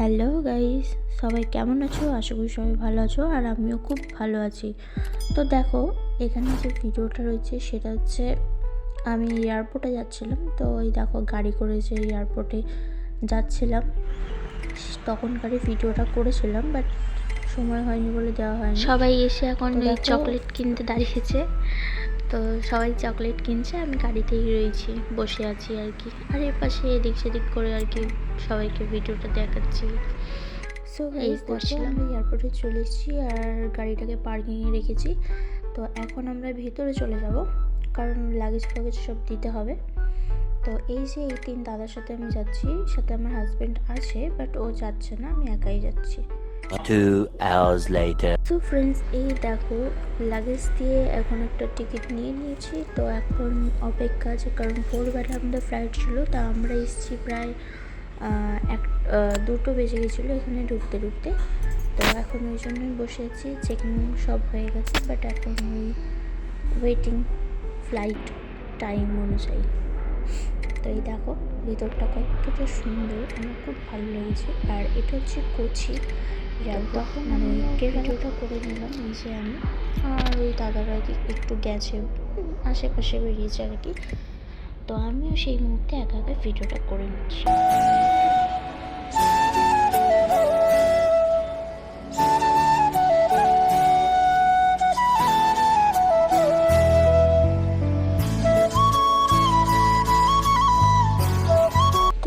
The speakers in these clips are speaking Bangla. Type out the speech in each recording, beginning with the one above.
হ্যালো গাইস সবাই কেমন আছো? আশা করি সবাই ভালো আছো আর আমিও খুব ভালো আছি। তো দেখো এখানে যে ভিডিওটা রয়েছে সেটা হচ্ছে আমি এয়ারপোর্টে যাচ্ছিলাম। তো ওই দেখো গাড়ি করে যে এয়ারপোর্টে যাচ্ছিলাম। তখনকারই ভিডিওটা করেছিলাম বাট সময় হয়নি বলে দেওয়া হয়নি। সবাই এসে এখন চকলেট কিনতে দাঁড়িয়েছে। তো সবাই চকলেট কিনছে আমি গাড়িতেই রয়েছি বসে আছি আর কি। আর এর পাশে এদিক সেদিক করে আর কি সবাইকে ভিডিওটা দেখাচ্ছি। সো এই করছিলাম। এয়ারপোর্টে চলে এসেছি আর গাড়িটাকে পার্কিংয়ে রেখেছি। তো এখন আমরা ভিতরে চলে যাব কারণ লাগেজ ফাগেজ সব দিতে হবে। তো এই যে এই তিন দাদার সাথে আমি যাচ্ছি সাথে আমার হাজব্যান্ড আছে বাট ও যাচ্ছে না আমি একাই যাচ্ছি। Two hours later. তো ফ্রেন্ডস এই দেখো লাগেজ দিয়ে এখন একটা টিকিট নিয়ে নিয়েছি। তো এখন অপেক্ষা আছে, কারণ ভোরবেলা আমাদের ফ্লাইট ছিল, তা আমরা এসেছি প্রায় এক দুটো বেজে গেছিল এখানে ঢুকতে ঢুকতে। তো এখন ওই জন্যই বসে আছি চেকিং সব হয়ে গেছে বাট এখন ওই ওয়েটিং ফ্লাইট টাইম অনুযায়ী। তো এই দেখো। ভিতরটা কতটা সুন্দর, আমার খুব ভালো লেগেছে। আর এটা হচ্ছে কোচি তখন মানে কেরালাটা করে নিলাম যে আমি। আর ওই দাদারা কি একটু গেছে, আশেপাশে বেরিয়েছে আর কি। তো আমিও সেই মুহূর্তে একা একা ভিডিওটা করে নিচ্ছি।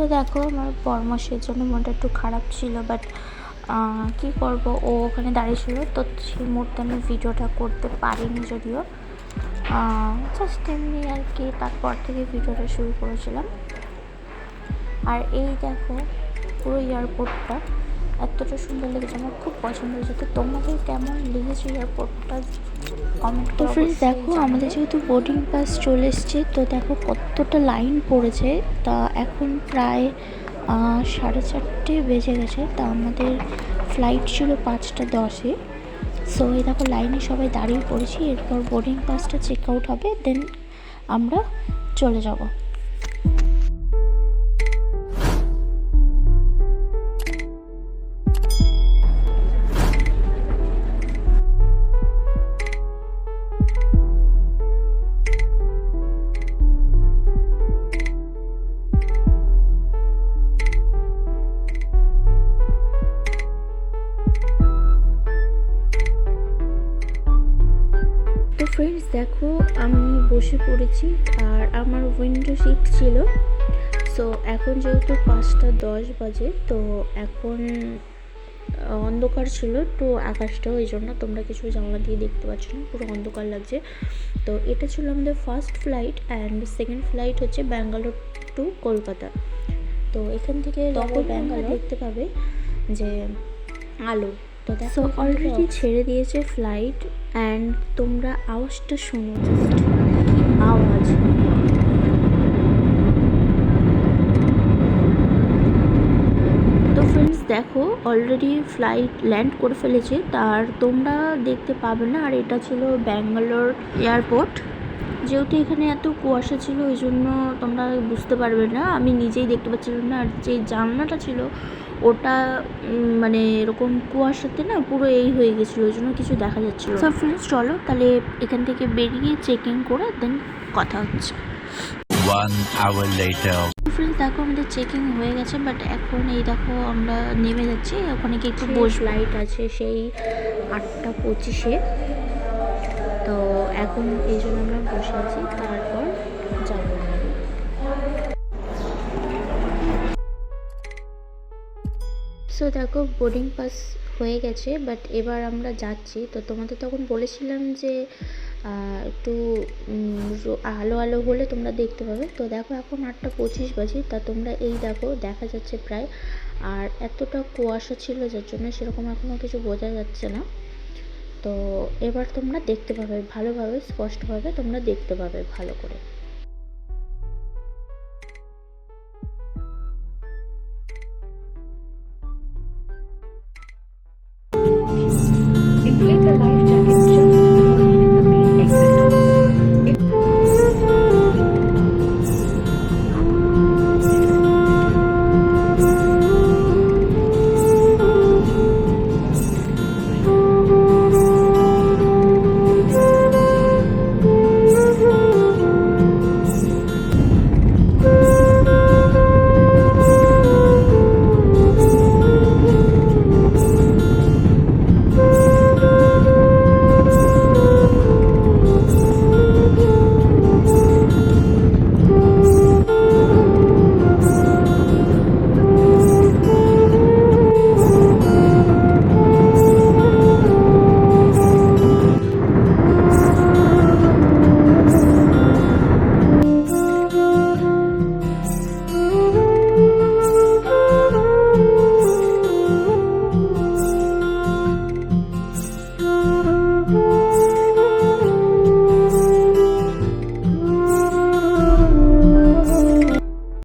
তো দেখো আমার পরামর্শের জন্য মনটা একটু খারাপ ছিল বাট কি করব? ও ওখানে দাঁড়িয়ে ছিল তো সেই মুহূর্তে আমি ভিডিওটা করতে পারিনি যদিও। জাস্ট এমনি আর কি, তারপর থেকে ভিডিওটা শুরু করেছিলাম। আর এই দেখো পুরো এয়ারপোর্টটা এতটা সুন্দর লেগেছে আমার খুব পছন্দ হয়েছে। তো তোমাদের কেমন লেগেছে এয়ারপোর্টটা কমেন্ট তো ফ্রেন্ডস দেখো আমাদের যেহেতু বোর্ডিং পাস চলে এসছে তো দেখো কতটা লাইন পড়েছে। তা এখন প্রায় সাড়ে চারটে বেজে গেছে তা আমাদের ফ্লাইট ছিল পাঁচটা দশে। সো এই দেখো লাইনে সবাই দাঁড়িয়ে পড়েছি এরপর বোর্ডিং পাসটা চেক আউট হবে দেন আমরা চলে যাব। ফ্রেন্ডস দেখো আমি বসে পড়েছি আর আমার উইন্ডো সিট ছিল। সো এখন যেহেতু পাঁচটা দশ বাজে তো এখন অন্ধকার ছিল তো আকাশটা ওই জন্য তোমরা কিছু জানলা দিয়ে দেখতে পাচ্ছ না পুরো অন্ধকার লাগছে। তো এটা ছিল আমাদের first flight and second flight হচ্ছে ব্যাঙ্গালোর টু কলকাতা তো এখান থেকে তখন ব্যাঙ্গালোর দেখতে পাবে যে আলো। তো দেখো অলরেডি ছেড়ে দিয়েছে ফ্লাইট অ্যান্ড তোমরা আওয়াজটা শোনো জাস্ট আওয়াজ? তো ফ্রেন্ডস দেখো অলরেডি ফ্লাইট ল্যান্ড করে ফেলেছে তার তোমরা দেখতে পাবে না আর এটা ছিল ব্যাঙ্গালোর এয়ারপোর্ট যেহেতু এখানে এত কুয়াশা ছিল ওই জন্য তোমরা বুঝতে পারবে না। আমি নিজেই দেখতে পাচ্ছিলাম না আর যে জানলাটা ছিল ওটা মানে এরকম কুয়াশাতে না পুরো এই হয়ে গেছিল ওই জন্য কিছু দেখা যাচ্ছিল সব ফ্রেন্ডস চলো তাহলে এখান থেকে বেরিয়ে চেকিং করে দেন কথা হচ্ছে। One hour later. ফ্রেন্ডস দেখো আমাদের চেকিং হয়ে গেছে বাট এখন এই দেখো আমরা নেমে যাচ্ছি ওখানে কি একটু বোস লাইট আছে সেই আটটা পঁচিশে। এখন এই জন্য আমরা বসে আছি, তারপর যাব। সো দেখো বোর্ডিং পাস হয়ে গেছে বাট এবার আমরা যাচ্ছি। তো তোমাদের তখন বলেছিলাম যে একটু আলো আলো হলে তোমরা দেখতে পাবে। তো দেখো, এখন আটটা পঁচিশ বাজে, তা তোমরা এই দেখো, দেখা যাচ্ছে প্রায়। আর এতটা কুয়াশা ছিল যার জন্য সেরকম এখনও কিছু বোঝা যাচ্ছে না। তো এবার তোমরা দেখতে পাবে ভালোভাবে স্পষ্টভাবে তোমরা দেখতে পাবে ভালো করে।